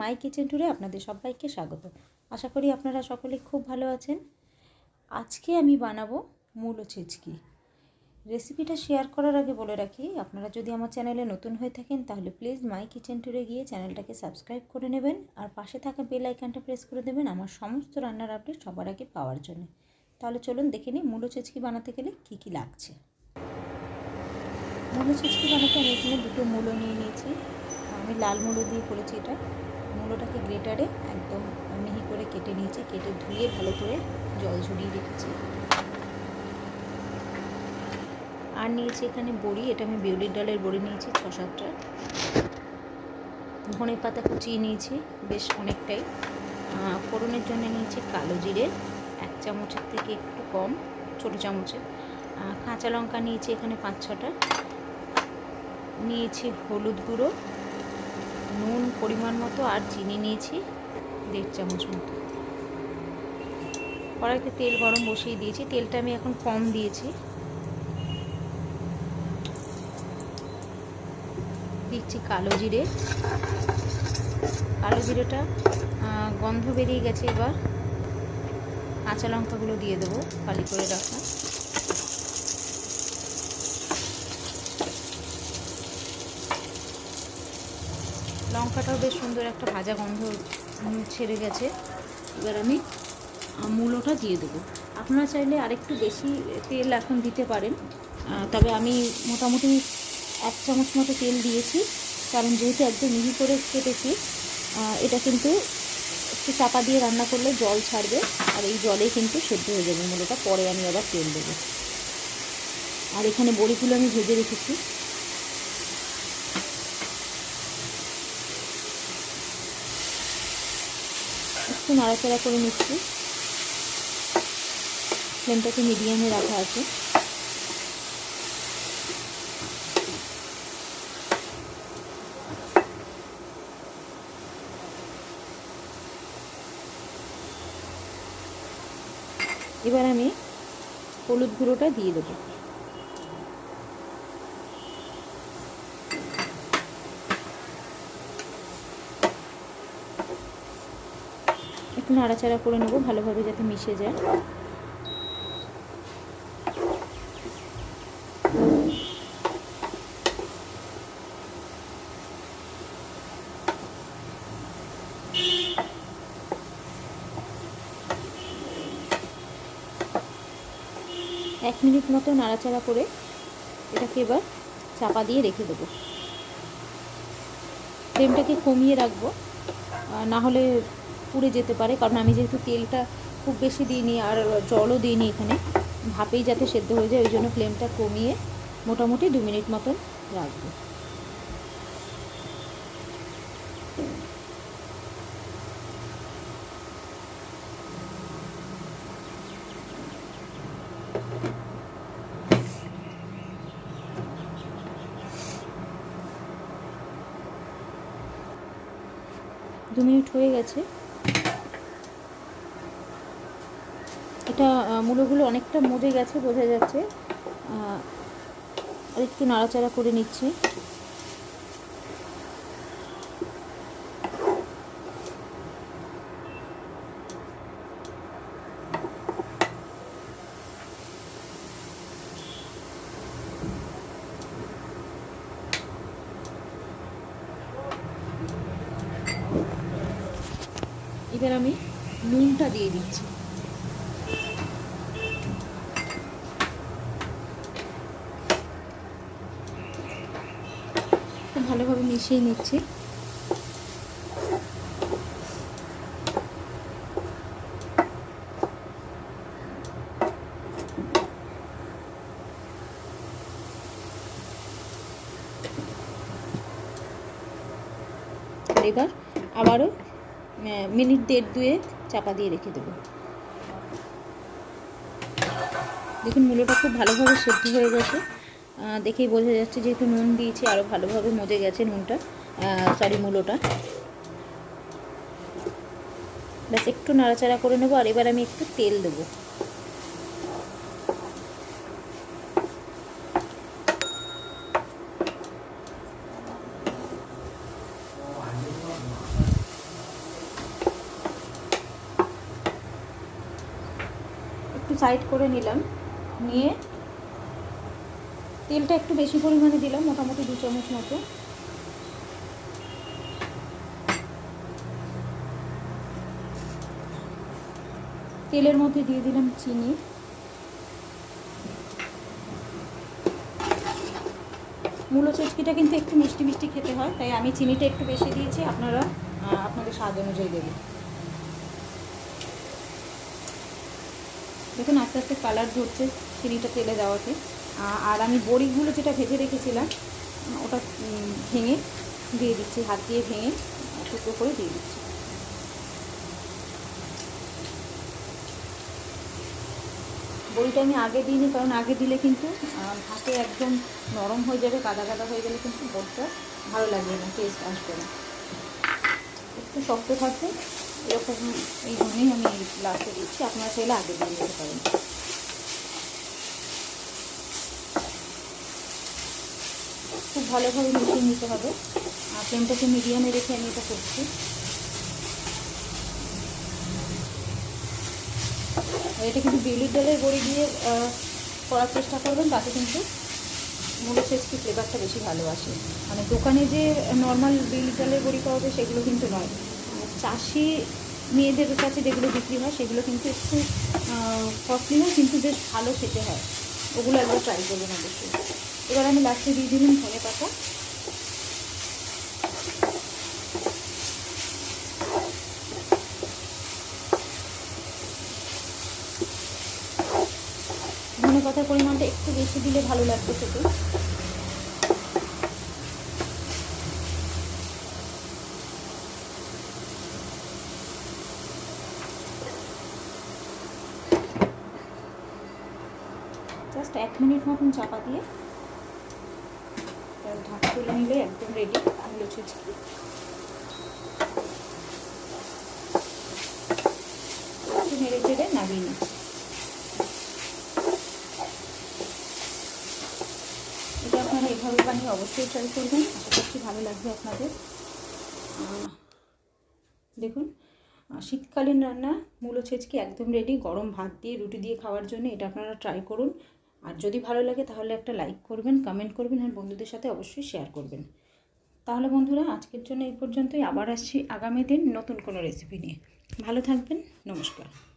মাই kitchen ট্যুরে আপনাদের সবাইকে স্বাগত। আশা করি আপনারা সকলে খুব ভালো আছেন। আজকে আমি বানাবো মূলো ছেচকি রেসিপিটা শেয়ার করার আগে বলে রাখি, আপনারা যদি আমার চ্যানেলে নতুন হয়ে থাকেন, তাহলে প্লিজ মাই কিচেন ট্যুরে গিয়ে চ্যানেলটাকে সাবস্ক্রাইব করে নেবেন আর পাশে থাকা বেল আইকনটা প্রেস করে দেবেন আমার সমস্ত রান্নার আপডেট সবার আগে পাওয়ার জন্য। তাহলে চলুন দেখে নিই মূলো ছেচকি বানাতে গেলে কী কী লাগছে। মূলো ছেচকি বানাতে আমি এখানে দুটো মূলো নিয়ে নিয়েছি। আমি লাল মূলো দিয়ে করেছি এটা। মূলোটাকে গ্রেটারে একদম মিহি করে কেটে নিয়েছি, কেটে ধুয়ে ভালো করে জল ঝরিয়ে রেখেছি। আর নিয়েছি এখানে বড়ি, এটা আমি বিউলির ডালের বড়ি নিয়েছি, ছ সাতটা। ধনে পাতা কুচিয়ে নিয়েছি বেশ অনেকটাই। ফোড়নের জন্য নিয়েছি কালো জিরে, এক চামচের থেকে একটু কম, ছোটো চামচের কাঁচা লঙ্কা নিয়েছি এখানে পাঁচ ছটা। নিয়েছি হলুদ গুঁড়ো নুন পরিমাণ মতো আর চিনি নিয়েছি, দেড় চামচ মতো। কড়াইতে তেল গরম বসিয়ে দিয়েছি, তেলটা আমি এখন কম দিয়েছি। দিচ্ছি কালো জিরে। কালো জিরেটা গন্ধ বেরিয়ে গেছে এবার। কাঁচা লঙ্কাগুলো দিয়ে দেবো ফালি করে রাখা। লঙ্কাটাও বেশ সুন্দর একটা ভাজা গন্ধ ছেড়ে গেছে। এবার আমি মূলোটা দিয়ে দেবো। আপনারা চাইলে আরেকটু বেশি তেল এখন দিতে পারেন। তবে আমি মোটামুটি এক চামচ মতো তেল দিয়েছি, কারণ যেহেতু একদম মিহি করে কেটেছি এটা কিন্তু একটু চাপা দিয়ে রান্না করলে জল ছাড়বে, আর এই জলে কিন্তু সেদ্ধ হয়ে যাবে। মূলোটা পরে আমি আবার তেল দেবো। আর এখানে বড়িগুলো আমি ভেজে রেখেছি। একটু নাড়াচাড়া করে নিচ্ছি। ফ্লেমটাকে মিডিয়ামে রাখা আছে। এবার আমি হলুদ গুঁড়োটা দিয়ে দেবো। একটু নাড়াচাড়া করে নেব, ভালোভাবে যাতে মিশে যায়। এক মিনিট মতো নাড়াচাড়া করে এটাকে এবার চাপা দিয়ে রেখে দেবো। ফ্লেমটাকে কমিয়ে রাখব না হলে পুড়ে যেতে পারে, কারণ আমি যেহেতু তেলটা খুব বেশি দিইনি আর জলও দিইনি এখানে, ভাপেই যাতে সেদ্ধ হয়ে যায়, ওই জন্য ফ্লেমটা কমিয়ে মোটামুটি দু মিনিট মতন রাখব। দু মিনিট হয়ে গেছে। এটা মূলগুলো অনেকটা মজে গেছে, বোঝা যাচ্ছে। একটু নাড়াচাড়া করে নিচ্ছি। এবার আমি নুনটা দিয়ে দিচ্ছি খুব ভালোভাবে মিশিয়ে নিচ্ছি। এবার আবারও মিনিট দেড় দুয়ে চাপা দিয়ে রেখে দেবো। দেখুন, মূলোটা খুব ভালোভাবে সেদ্ধ হয়ে গেছে। দেখেই বোঝা যাচ্ছে যেহেতু নুন দিয়েছি আরও ভালোভাবে মজে গেছে নুনটা। সরি মূলোটা। ব্যাস, একটু নাড়াচাড়া করে নেব, আর এবার আমি একটু তেল দেবো। একটু সাইড করে নিলাম, নিয়ে তেলটা একটু বেশি পরিমাণে দিলাম, মোটামুটি দু চামচ মতো। তেলের মধ্যে দিয়ে দিলাম চিনি। মূলো চেচকিটা কিন্তু একটু মিষ্টি মিষ্টি খেতে হয়, তাই আমি চিনিটা একটু বেশি দিয়েছি, আপনারা আপনাদের স্বাদ অনুযায়ী দেবেন। দেখুন, আস্তে আস্তে কালার ধরছে চিনিটা তেলে দেওয়াতে। আর আমি বড়িগুলো যেটা ভেজে রেখেছিলাম, ওটা ভেঙে দিয়ে দিচ্ছি, হাত দিয়ে ভেঙে টুকরো করে দিয়ে দিচ্ছি। বড়িটা আমি আগে দিইনি, কারণ আগে দিলে কিন্তু ভাতে একদম নরম হয়ে যাবে, কাদা কাদা হয়ে গেলে কিন্তু বড়িটা ভালো লাগবে না টেস্ট আসবে না। একটু শক্ত থাকবে, এরকম, এই জন্যই আমি লাস্টে দিচ্ছি, আপনারা চাইলে আগে দিয়ে নিতে পারেন। ভালোভাবে মিশিয়ে নিতে হবে। আর ফ্লেমটাকে মিডিয়ামে রেখে আমি এটা করছি। এটা কিন্তু বিউলির ডালের বড়ি দিয়ে করার চেষ্টা করবেন, তাতে কিন্তু মূলো ছেচকি ফ্লেভারটা বেশি ভালো আসে। মানে দোকানে যে নর্মাল বিউলির ডালের বড়ি পাওয়া যায়, সেগুলো কিন্তু নয়। চাষি মেয়েদের কাছে যেগুলো বিক্রি হয়, সেগুলো কিন্তু একটু কস্টলি কিন্তু বেশ ভালো খেতে হয়। ওগুলো একবার ট্রাই করবেন অবশ্যই। এবার আমি লাস্টে দিয়ে দিলাম ধনে পাতা। ধনে পাতার পরিমাণটা একটু বেশি দিলে ভালো লাগবে খেতে। জাস্ট এক মিনিট মতন চাপা দিয়ে এবার ঢাকা তুলে নিলে একদম রেডি আলু ছেচকি নেড়ে চেড়ে নামিয়ে নিচ্ছি। এটা আপনারা এভাবে বানিয়ে অবশ্যই ট্রাই করবেন, আশা করছি ভালো লাগবে আপনাদের। দেখুন শীতকালীন রান্না মূলো ছেচকি একদম রেডি গরম ভাত দিয়ে রুটি দিয়ে খাওয়ার জন্য এটা আপনারা ট্রাই করুন। আর যদি ভালো লাগে তাহলে একটা লাইক করবেন কমেন্ট করবেন আর বন্ধুদের সাথে অবশ্যই শেয়ার করবেন। তাহলে বন্ধুরা, আজকের জন্য এই পর্যন্তই। আবার আসছি আগামী দিন নতুন কোনো রেসিপি নিয়ে। ভালো থাকবেন, নমস্কার।